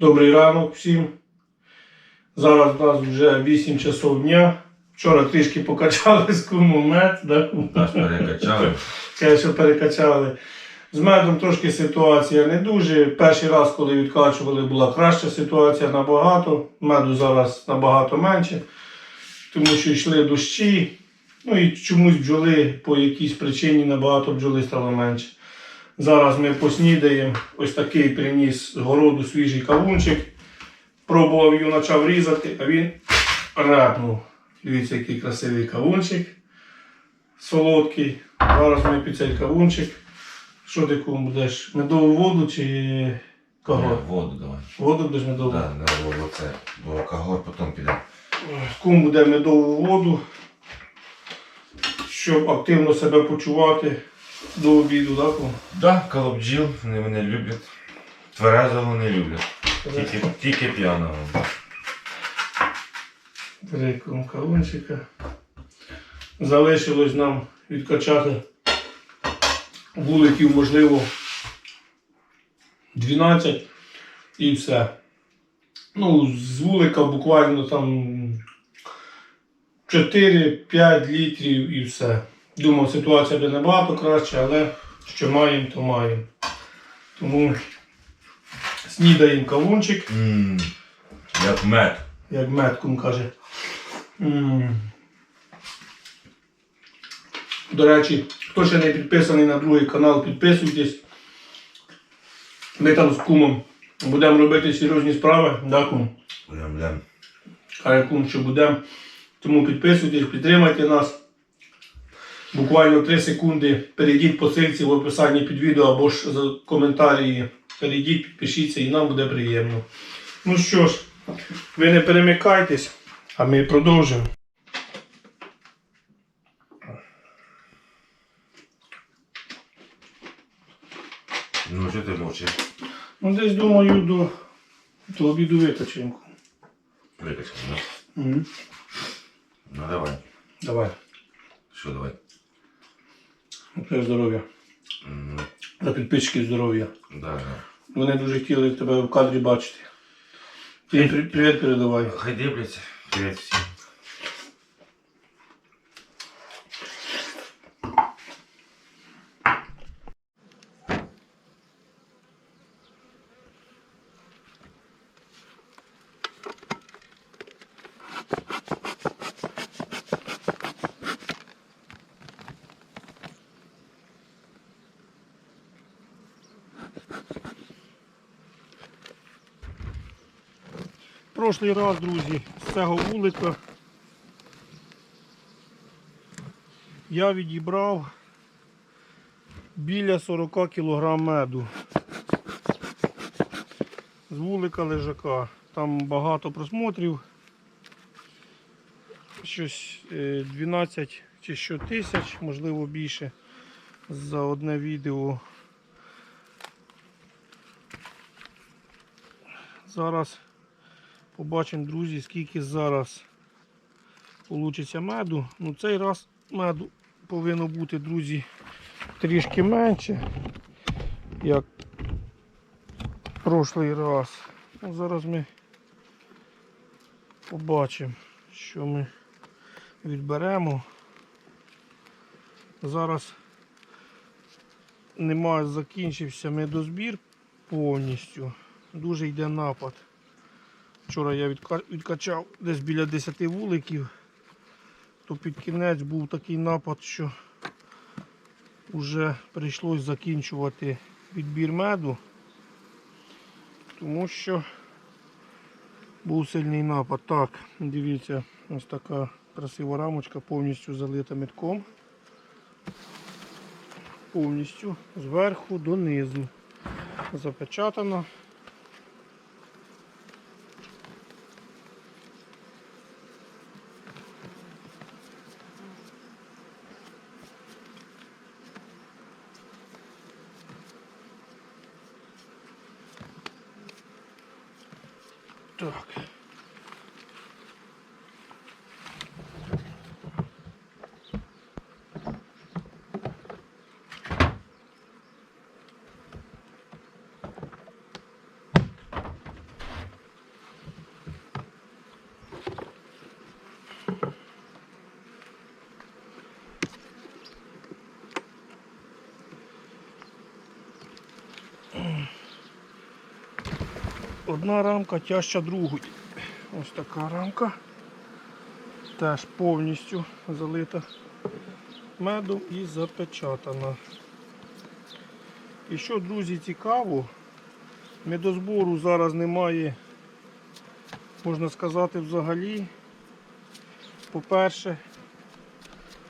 Добрий ранок всім. Зараз у нас вже 8 часов дня. Вчора трішки покачали з кумом мед, да? Перекачали. Що перекачали. З медом трошки ситуація не дуже. Перший раз, коли відкачували, була краща ситуація набагато. Меду зараз набагато менше, тому що йшли дощі. Ну і чомусь бджоли по якійсь причині набагато бджоли стало менше. Зараз ми поснідаємо. Ось такий приніс з городу свіжий кавунчик. Пробував його, почав різати, а він репнув. Дивіться, який красивий кавунчик. Солодкий. Зараз ми під цей кавунчик. Що ти кум будеш? Медову воду чи кого? Воду давай. Воду будеш медову? Да, да, во- оце. Бо кагор потім піде. Кум буде медову воду, щоб активно себе почувати до обіду, так? кум? Да, колобджіл, вони мене люблять. Тверезого не люблять. Тільки, тільки п'яного. Три кавунчика. Залишилось нам відкачати вуликів, можливо, 12 і все. Ну, з вулика буквально там 4-5 літрів і все. Думав, ситуація буде набагато краще, але що маємо, то маємо. Тому снідаємо кавунчик. Ммм, як мед. як метком каже. М. До речі, хто ще не підписаний на другий канал, підписуйтесь. Ми там з кумом будемо робити серйозні справи. Да, кум? Лям, лям. Каже кум, що будемо. Тому підписуйтесь, підтримайте нас. Буквально 3 секунди перейдіть по ссылці в описанні під відео або ж за коментарі. Перейдіть, підпишіться і нам буде приємно. Ну що ж, ви не перемикайтесь, а ми продовжимо. Ну, що ти мовчиш? Ну десь думаю до, до обіду виточинку. Викачай, ну. Угу. Ну давай. Давай, Що давай? Це здоров'я. Угу. За підписчиків здоров'я. Да, да. Вони дуже хотіли тебе в кадрі бачити. Ти їм привіт передавай. Хай дивляться. Привіт всім. Прошлий раз, друзі, з цього вулика я відібрав біля 40 кг меду. З вулика лежака. Там багато просмотрів. Щось е, 12 чи що тисяч, можливо більше за одне відео. Зараз Побачимо, друзі, скільки зараз вийде меду. Ну, цей раз меду повинно бути, друзі, трішки менше, як прошлий раз. Ну, зараз ми побачимо, що ми відберемо. Зараз немає, закінчився медозбір повністю. Дуже йде напад. Вчора я відкачав десь біля 10 вуликів, то під кінець був такий напад, що вже прийшлось закінчувати відбір меду, тому що був сильний напад. Так, дивіться, ось така красива рамочка повністю залита метком. Повністю зверху донизу. Запечатана. Одна рамка тяжча другої. Ось така рамка. Теж повністю залита медом і запечатана. І що, друзі, цікаво, медозбору зараз немає, можна сказати, взагалі. По-перше,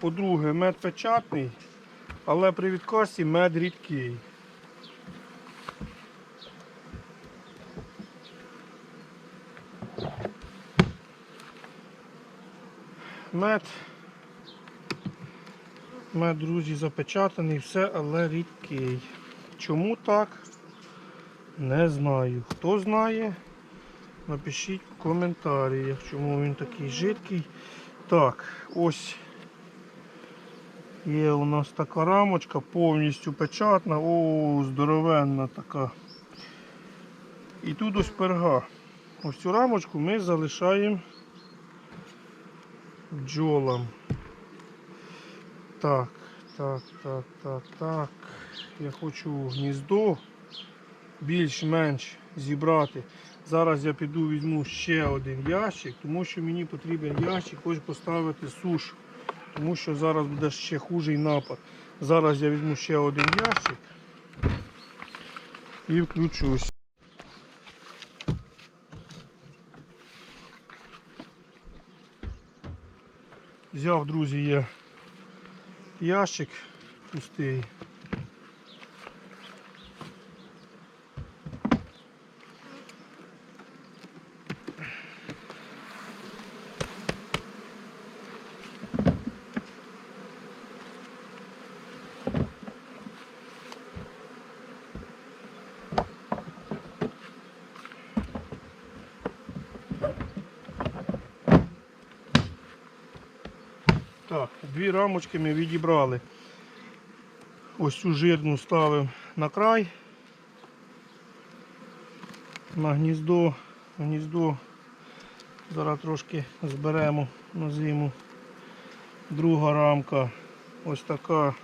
по-друге, мед печатний, але при відкасі мед рідкий. Мед. Мед, друзі, запечатаний, все, але рідкий. Чому так? Не знаю. Хто знає, напишіть в коментарях, чому він такий жидкий. Так, ось є у нас така рамочка, повністю печатна, о, здоровенна така. І тут ось перга. Ось цю рамочку ми залишаємо бджолам. Так, так, так, так, так. Я хочу гніздо більш-менш зібрати. Зараз я піду візьму ще один ящик, тому що мені потрібен ящик, хочу поставити суш. Тому що зараз буде ще хужий напад. Зараз я візьму ще один ящик і включусь. Взяв, друзі, є ящик пустий. Так, дві рамочки ми відібрали. Ось цю жирну ставимо на край. На гніздо. Гніздо зараз трошки зберемо на зиму. Друга рамка ось така.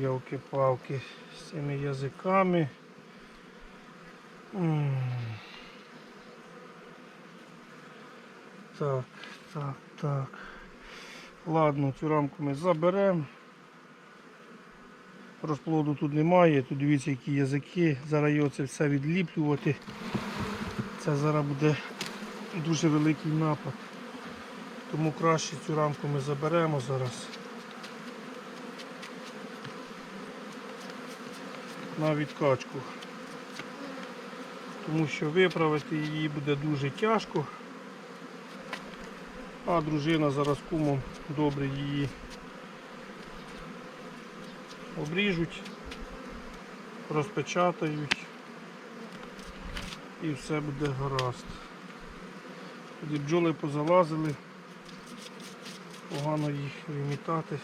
Ялки-палки з цими язиками. Так, так, так. Ладно, цю рамку ми заберемо. Розплоду тут немає, тут дивіться які язики. Зараз його це все відліплювати. Це зараз буде дуже великий напад. Тому краще цю рамку ми заберемо зараз. На відкачку. Тому що виправити її буде дуже тяжко. А дружина зараз кумом добре її обріжуть, розпечатають і все буде гаразд. Тоді бджоли позалазили, погано їх вимітати.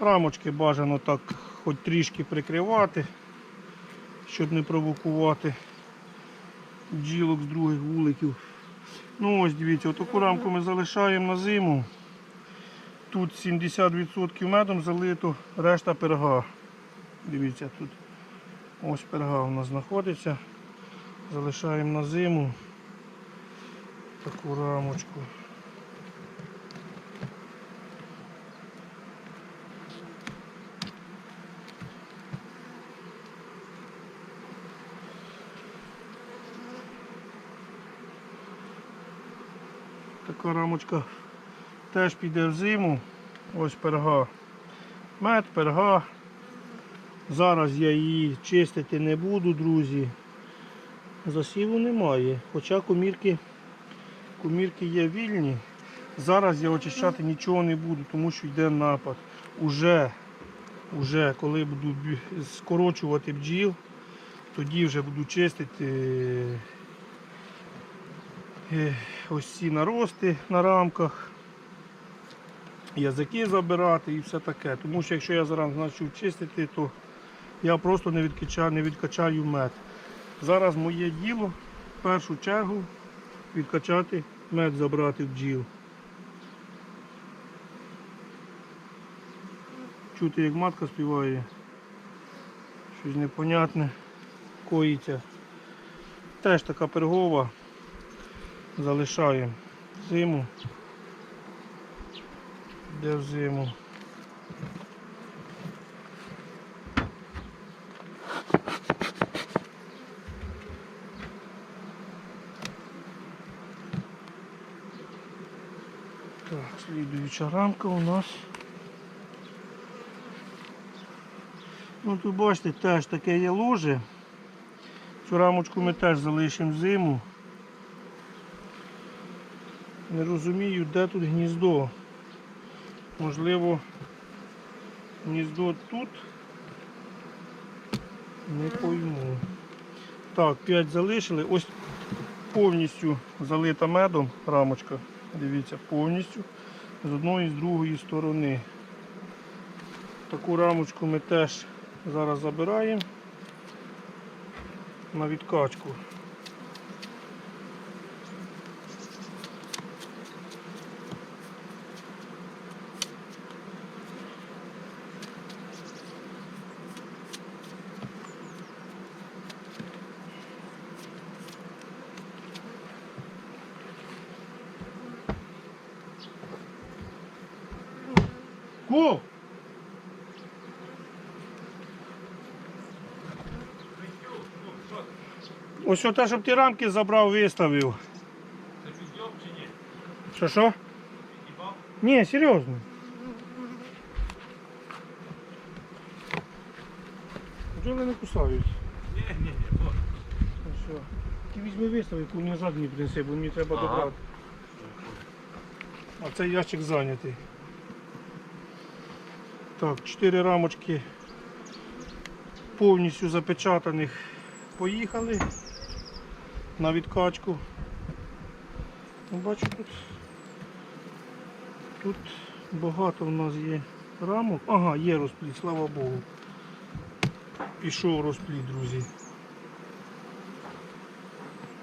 Рамочки бажано так хоч трішки прикривати, щоб не провокувати бджілок з других вуликів. Ну ось дивіться, таку рамку ми залишаємо на зиму. Тут 70% медом залито, решта перга. Дивіться, тут ось перга у нас знаходиться. Залишаємо на зиму таку рамочку. Така рамочка теж піде в зиму. Ось перга. Мед, перга. Зараз я її чистити не буду, друзі. Засіву немає. Хоча комірки, комірки є вільні. Зараз я очищати нічого не буду, тому що йде напад. Уже, уже коли буду скорочувати бджіл, тоді вже буду чистити е, ось ці нарости на рамках, язики забирати і все таке. Тому що якщо я зараз почну чистити, то я просто не відкачаю, не відкачаю мед. Зараз моє діло в першу чергу відкачати мед, забрати в бджіл. Чути, як матка співає. Щось непонятне коїться. Теж така пергова. Залишаємо зиму. Де в зиму. Так, слідуюча рамка у нас. Ну тут бачите, теж таке є ложе. Цю рамочку ми теж залишимо зиму. Не розумію, де тут гніздо. Можливо, гніздо тут. Не пойму. Так, 5 залишили. Ось повністю залита медом рамочка. Дивіться, повністю з одної і з другої сторони. Таку рамочку ми теж зараз забираємо на відкачку. Ось те, щоб ти рамки забрав, виставив. Це підйом чи ні? Що що? Під'їбав? Ні, серйозно. Бджоли не кусають. Ні, ні, ні. Ну що? Ти візьми вистави, яку мені принеси, бо мені треба Ага. добрати. А цей ящик зайнятий. Так, чотири рамочки повністю запечатаних поїхали на відкачку. Ну, Бачу тут. Тут багато в нас є рамок. Ага, є розплід, слава Богу. Пішов розплід, друзі.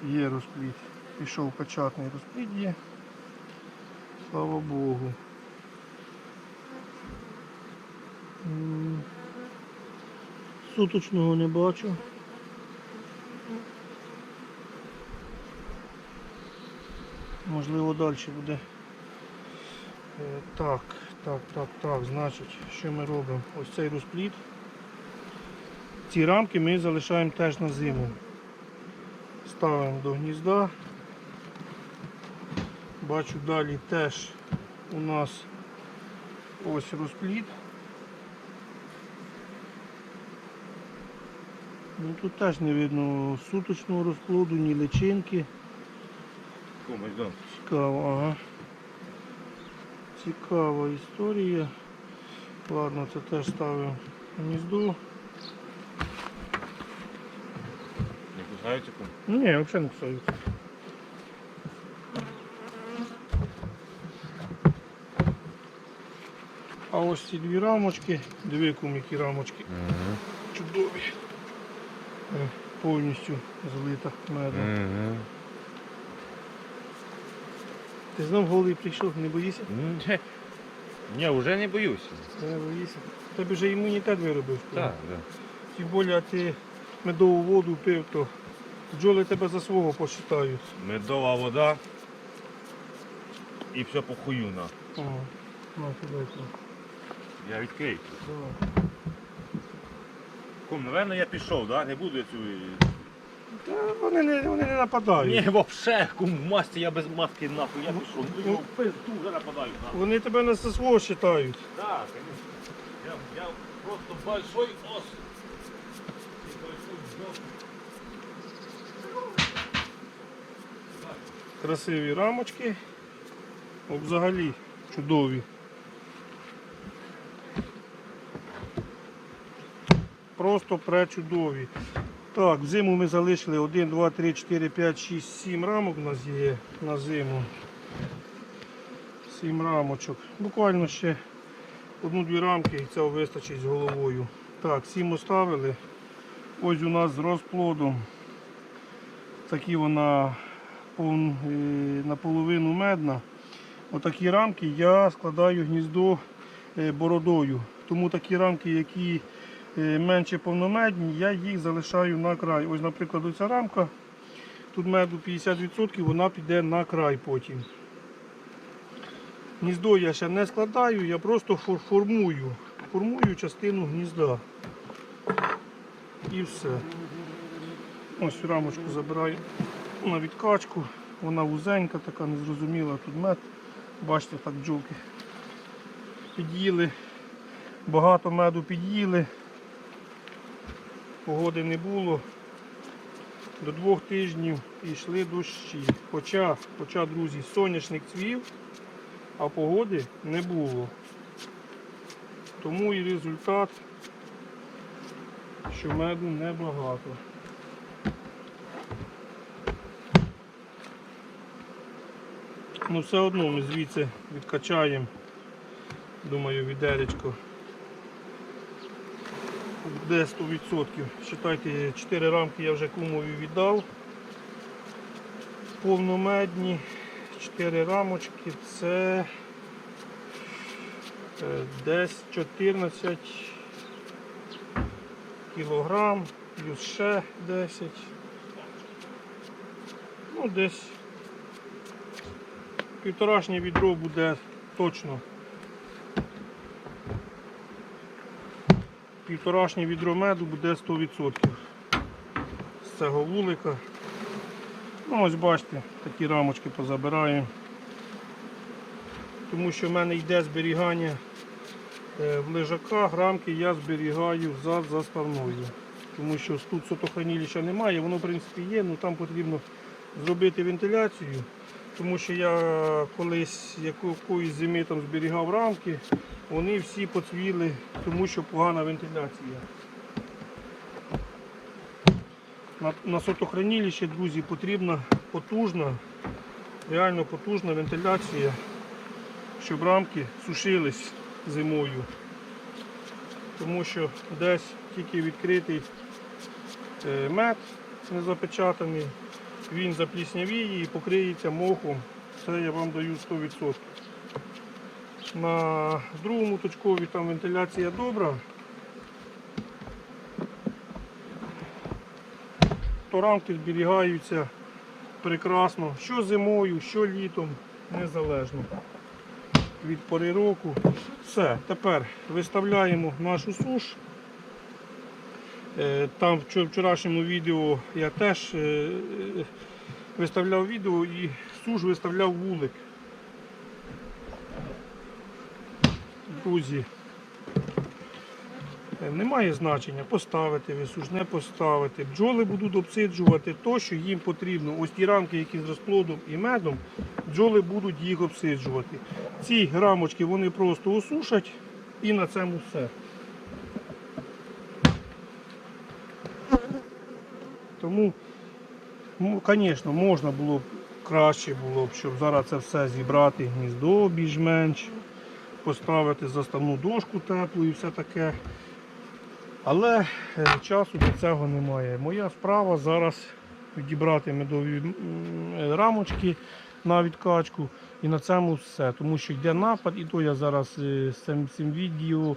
Є розплід. Пішов печатний розплід є. Слава Богу. Суточного не бачу. Можливо, далі буде. Е, Так, так, так, так. Значить, що ми робимо? Ось цей розплід. Ці рамки ми залишаємо теж на зиму. Ставимо до гнізда. Бачу далі теж у нас ось розплід. Ну, тут теж не видно суточного розплоду, ні личинки. Кому йдемо? Цікаво, ага. Цікава історія. Ладно, це теж ставимо в гніздо. Не кусаються кому? Ну, Ні, взагалі не кусаються. А ось ці дві рамочки, кум, які рамочки чудові. Е, Повністю залита медом. Ти знов голий прийшов, не боїшся? Ні, вже не боюся. Не боїшся. Тебе вже імунітет виробив. Так, так. Тим більше ти медову воду пив, то бджоли тебе за свого посчитають. Медова вода і все по хую на. Ага. На. Я відкрию. Давай. Кум, напевно, я пішов, да? Не буду я цю. Та вони не, вони не нападають. Ні, вообще, кум, в масці я без маски нахуй, я пішов. Ну, його в пизду вже нападають нахуй. Вони тебе за свого вважають. Так, конечно. Я, я просто большой ос. Красиві рамочки. О, взагалі чудові. Просто пречудові. Так, зиму ми залишили 1, 2, 3, 4, 5, 6, 7 рамок у нас є на зиму. 7 рамочок. Буквально ще одну-дві рамки і цього вистачить з головою. Так, сім оставили. Ось у нас з розплодом. Такі вона е, наполовину медна. Отакі рамки я складаю гніздо е, бородою. Тому такі рамки, які менше повномедні, я їх залишаю на край. Ось, наприклад, оця рамка. Тут меду 50%, вона піде на край потім. Гніздо я ще не складаю, я просто формую. Формую частину гнізда. І все. Ось рамочку забираю на відкачку. Вона вузенька, така незрозуміла. Тут мед. Бачите, так бджолки під'їли. Багато меду під'їли. Погоди не було. До двох тижнів йшли дощі. Хоча, хоча, друзі, соняшник цвів, а погоди не було. Тому і результат, що меду небагато. Ну все одно ми звідси відкачаємо, думаю, відеречко. Буде 100%. Считайте, 4 рамки я вже кумові віддав. Повномедні. 4 рамочки це е, десь 14 кілограм, плюс ще 10. Ну, десь півторашнє відро буде точно. Півторашнє відро меду буде 100% з цього вулика. Ну ось бачите, такі рамочки позабираю. Тому що в мене йде зберігання е, в лежаках, рамки я зберігаю за заставною. Тому що тут сотохранілища немає, воно в принципі є, але там потрібно зробити вентиляцію. Тому що я колись якоїсь зими там зберігав рамки, вони всі поцвіли, тому що погана вентиляція. На, на сотохранилище, друзі, потрібна потужна, реально потужна вентиляція, щоб рамки сушились зимою. Тому що десь тільки відкритий е, мед незапечатаний, він запліснявіє і покриється мохом. Це я вам даю 100%. На другому точкові там вентиляція добра. То рамки зберігаються прекрасно, що зимою, що літом, незалежно від пори року. Все, тепер виставляємо нашу суш. Е, Там в вчорашньому відео я теж е, е, виставляв відео і суш виставляв вулик. Друзі, е, немає значення поставити висуш, не поставити. Бджоли будуть обсиджувати то, що їм потрібно. Ось ті рамки, які з розплодом і медом, бджоли будуть їх обсиджувати. Ці рамочки вони просто осушать і на цьому все. Тому, звісно, можна було б краще було б, щоб зараз це все зібрати, гніздо більш-менш, поставити заставну дошку теплу і все таке. Але е, часу до цього немає. Моя справа зараз відібрати медові е, рамочки на відкачку і на цьому все. Тому що йде напад, і то я зараз е, цим, цим відео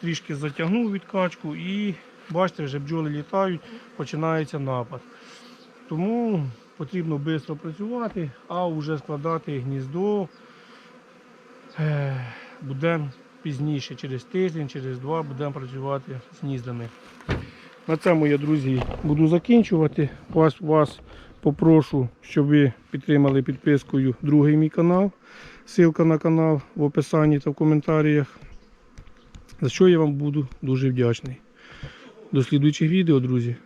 трішки затягнув відкачку і бачите, вже бджоли літають, починається напад. Тому потрібно швидко працювати, а вже складати гніздо будемо пізніше, через тиждень, через два будемо працювати з гніздами. На цьому я, друзі, буду закінчувати. Вас, вас попрошу, щоб ви підтримали підпискою другий мій канал. Ссылка на канал в описанні та в коментарях. За що я вам буду дуже вдячний. До слідуючих відео, друзі.